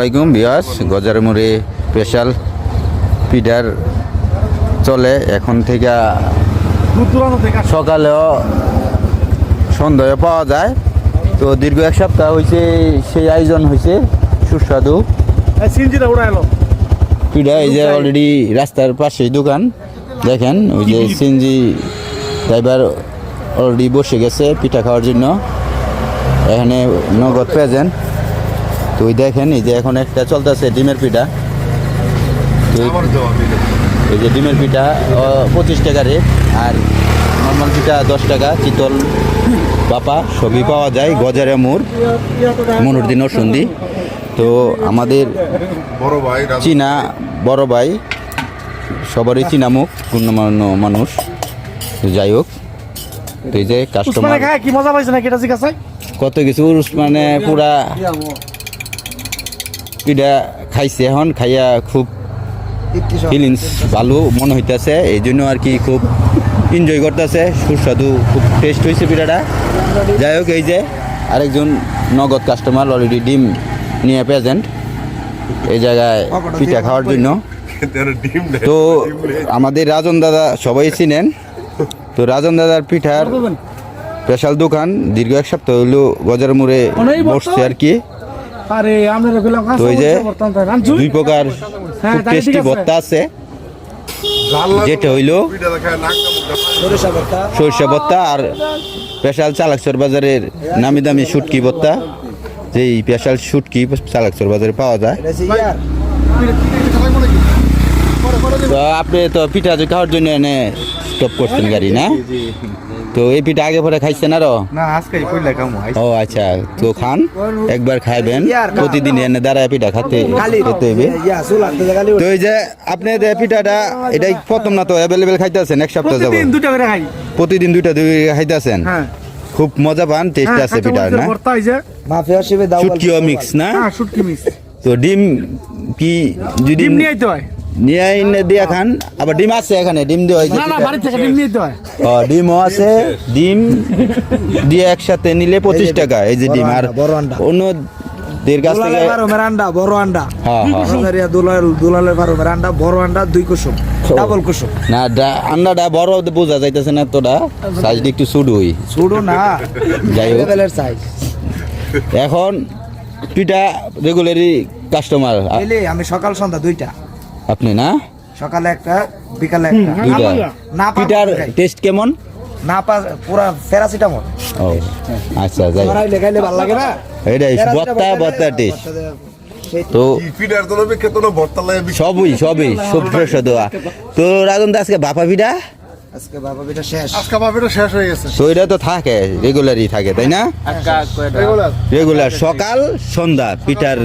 আলাইকুম বিয়াস গজারমুড়ি স্পেশাল পিডার চলে। এখন থেকে সকালেও সন্ধ্যায় পাওয়া যায়। তো দীর্ঘ এক সপ্তাহ হয়েছে সেই আয়োজন হয়েছে সুস্বাদু। পিঠা এই যে অলরেডি রাস্তার পাশেই দোকান। দেখেন, ওই যে সিনজি ড্রাইভার অলরেডি বসে গেছে পিঠা খাওয়ার জন্য। এখানে নগদ প্রেজেন্ট তো ওই দেখেন এই যে এখন একটা চলতেছে ডিমের পিঠা। এই- যে ডিমের পিঠা পঁচিশ টাকা রেট আর নর্মাল পিঠা দশ টাকা চিতল বাপা সবই পাওয়া যায় গজারে মোড় মনুরদিন সন্ধি তো আমাদের বড় ভাই চীনা বড় ভাই সবারই চীনা মুখ গণ্যমান্য মানুষ। তো যাই হোক তো এই যে কাস্টমার কত কিছু মানে পুরা পিঠা খাইছে এখন খাইয়া খুব ফিলিংস ভালো মনে হইতেছে এই জন্য আর কি খুব এনজয় করতেছে সুস্বাদু খুব টেস্ট হয়েছে পিঠাটা। যাই হোক এই যে আরেকজন নগদ কাস্টমার অলরেডি ডিম নিয়ে প্রেজেন্ট এই জায়গায় পিঠা খাওয়ার জন্য। তো আমাদের রাজন দাদা সবাই চিনেন। তো রাজন দাদার পিঠার স্পেশাল দোকান দীর্ঘ এক সপ্তাহ হইল গজার মোড়ে বসছে আর কি। আরে আমরা রেখলাম তো এই যে দুই প্রকার হ্যাঁ, খুব টেস্টি আছে। ভত্তা আছে। যেটা হইল সরিষা ভত্তা আর স্পেশাল চালাকচর বাজারের নামি দামি শুটকি ভত্তা যেই স্পেশাল শুটকি চালাকচর বাজারে পাওয়া যায়। তো আপনি তো পিঠা খাওয়ার জন্য এনে স্টপ করছেন গাড়ি না? তো এই পিঠা আগে পরে খাইছেন আরও? না আজকে কইলা কামু ও আচ্ছা তো খান একবার খাইবেন। প্রতিদিন এনে দাঁড়ায় পিঠা খাতে খেতে হইবে। তো এই যে আপনি যে পিঠাটা এটাই প্রথম না তো অ্যাভেলেবেল খাইতেছেন? এক সপ্তাহ যাব প্রতিদিন দুটা করে খাই। প্রতিদিন দুইটা দুই খাইতেছেন? হ্যাঁ। খুব মজা পান টেস্ট হ্যাঁ, আছে পিঠার না? শুটকিও মিক্স না? হ্যাঁ তো ডিম কি যদি ডিম নিয়ে আইতে হয়। নিয়ে এনে দিয়া খান। আবার ডিম আছে এখানে ডিম হয় ও ডিমও আছে ডিম দিয়ে একসাথে নিলে পঁচিশ টাকা এই যে ডিম। আর বড় আন্ডা। অন্য দের কাছ থেকে দুলালের আন্ডা বড় আন্ডা। দুলাল দুলালের বারো আন্ডা বড় আন্ডা দুই কুসুম ডাবল কুসুম। না আন্ডাটা বড় বোঝা যাইতেছে না তোটা সাইজটা একটু হই। ছোট না যাই হোক। সাইজ এখন পিঠা রেগুলারই কাস্টমার আমি সকাল সন্ধ্যা দুইটা। আপনি না? সকালে একটা বিকালে একটা। দুইটা। না পিঠার টেস্ট কেমন? না পা পুরা প্যারাসিটামল। ও আচ্ছা যাই। হোক। মারাইলে খাইলে ভালো লাগে না? এটাই বত্তা বত্তা টেস্ট তো সবই সবই দেওয়া। তো রাজন দাসকে বাপা পিঠা? আজকে বাবা বেটা শেষ। আজকে শেষ হয়ে গেছে। তো এটা তো থাকে রেগুলারই থাকে তাই না? রেগুলার সকাল সন্ধ্যা পিঠার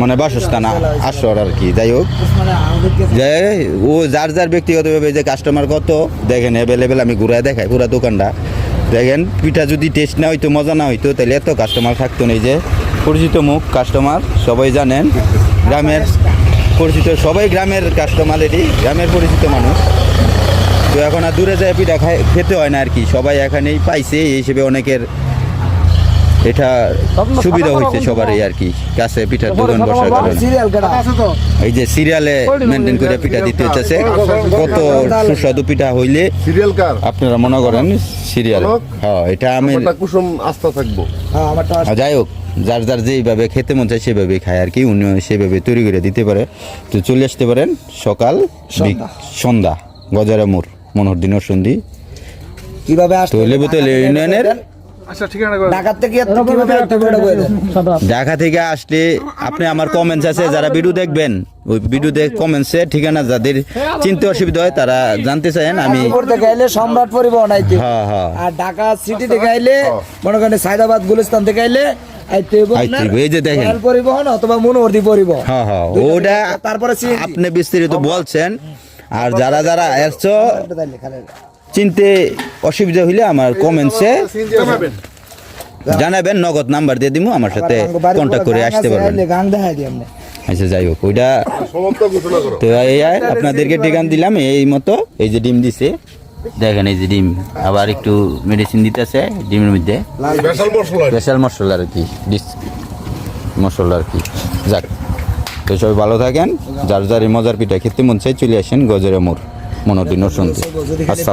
মানে বাসস্থান আসর আর কি, যাই হোক। যে ও যার যার ব্যক্তিগতভাবে যে কাস্টমার কত, দেখেন অ্যাভেলেবেল আমি ঘুরায় দেখাই পুরো দোকানটা। দেখেন, পিঠা যদি টেস্ট না হইতো, মজা না হইতো, তাহলে এত কাস্টমার থাকতো না এই যে পরিচিত মুখ কাস্টমার সবাই জানেন। গ্রামের পরিচিত, সবাই গ্রামের কাস্টমার এটি গ্রামের পরিচিত মানুষ। তো এখন আর দূরে যায় পিঠা খাই খেতে হয় না আর কি, সবাই এখানেই পাইছে, এই হিসেবে অনেকের এটা সুবিধা হয়েছে সবারই আর কি। কাছে পিঠার দোকান বসার কারণে। এই যে সিরিয়ালে মেনটেন করে পিঠা দিতে হচ্ছে। কত সুস্বাদু পিঠা হইলে আপনারা মনে করেন সিরিয়াল। হ্যাঁ এটা আমি কুসুম আস্থা থাকব। হ্যাঁ আমারটা আর যাই হোক যার যার যেইভাবে খেতে মন চায় সেভাবে খায় আর কি। উনি সেভাবে তৈরি করে দিতে পারে। তো চলে আসতে পারেন সকাল সন্ধ্যা। গজারা মোড় মনোহর দিনের সন্ধি কীভাবে আসতে লেবুতল ইউনিয়নের আচ্ছা। ঢাকা থেকে আসলে আপনি আমার কমেন্টস আছে যারা ভিডিও দেখবেন ওই ভিডিও দেখ কমেন্টসে ঠিকানা যাদের চিনতে অসুবিধা হয় তারা জানতে চান আমি সম্রাট পরিবহন আইতে। হ্যাঁ হ্যাঁ। আর ঢাকা সিটি থেকে আইলে মনে করেন সাইদাবাদ গুলিস্তান থেকে আইলে পরিবহন অথবা মনোহরদি পরিবহন। হ্যাঁ হ্যাঁ ওটা তারপরে আপনি বিস্তারিত বলছেন আর যারা যারা এসছো চিনতে অসুবিধা হইলে আমার কমেন্টসে জানাবেন। নগদ নাম্বার দিয়ে দিব আমার সাথে কন্ট্যাক্ট করে আসতে পারবেন। আচ্ছা যাই হোক ওইটা তো এই আর আপনাদেরকে টিকান দিলাম এই মতো এই যে ডিম দিছে দেখেন এই যে ডিম আবার একটু মেডিসিন দিতেছে ডিমের মধ্যে। স্পেশাল মশলা আর কি। ডিস মশলা আর কি যাক। তো সবাই ভালো থাকেন যার যার মজার পিঠা খেতে মন চাই চলে আসেন গজরে মোর মনোদিন শুনতে আসসালাম